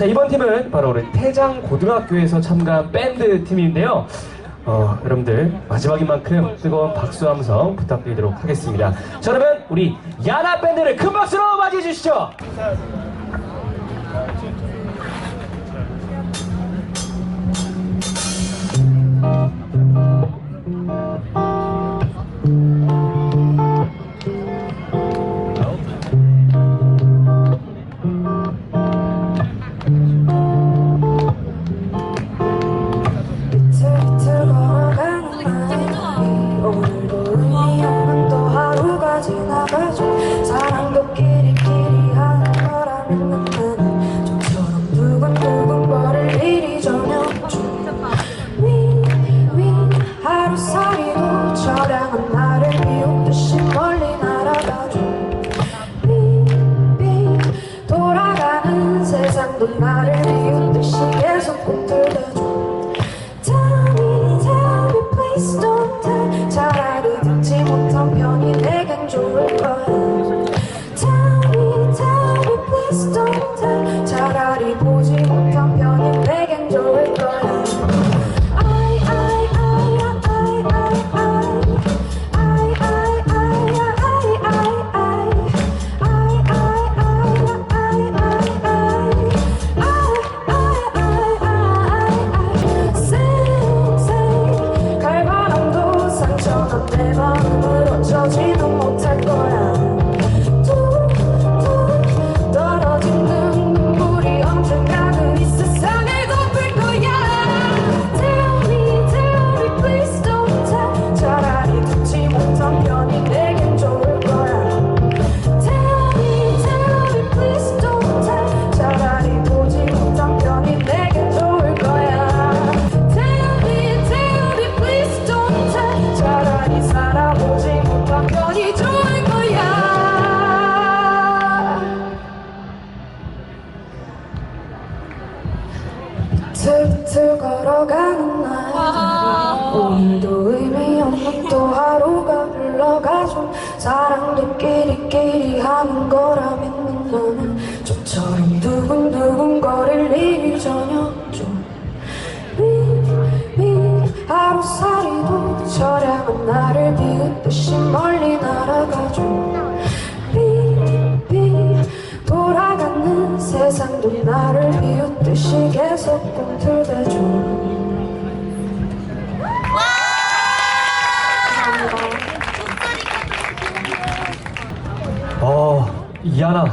자, 이번 팀은 바로 우리 태장 고등학교에서 참가한 밴드 팀인데요. 어, 여러분들 마지막인 만큼 뜨거운 박수 함성 부탁드리도록 하겠습니다. 자, 그러면 우리 야나 밴드를 큰 박수로 맞이해 주시죠. 비틀비틀 to 틀틀 걸어가는 날. 오늘도 의미 없는 또 하루가 흘러가죠. 사랑도 끼리끼리 하는 거라 믿는 나는 좀처럼 두근두근 거릴 일이 전혀 윙윙 하루살이도 저량한 나를 비웃듯이 멀리 날아가죠. 세상도 나를 비웃듯이 계속 꿈틀대죠 어, 이하나.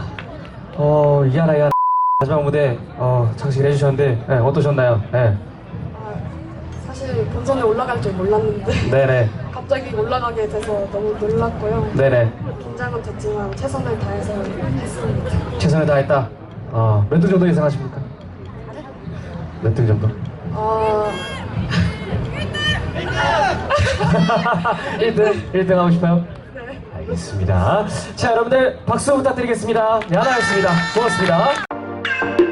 어, 이하나, 이하나. 마지막 무대, 어, 장식을 해주셨는데, 네, 어떠셨나요? 네. 사실 본선에 올라갈 줄 몰랐는데 네네. 갑자기 올라가게 돼서 너무 놀랐고요. 네네. 긴장은 됐지만 최선을 다해서 했습니다. 최선을 다했다. 어, 몇 등 정도 예상하십니까? 몇 등 정도? 어, 1등, 1등 하고 싶어요? 있습니다. 자, 여러분들 박수 부탁드리겠습니다. 네, 하나였습니다. 고맙습니다.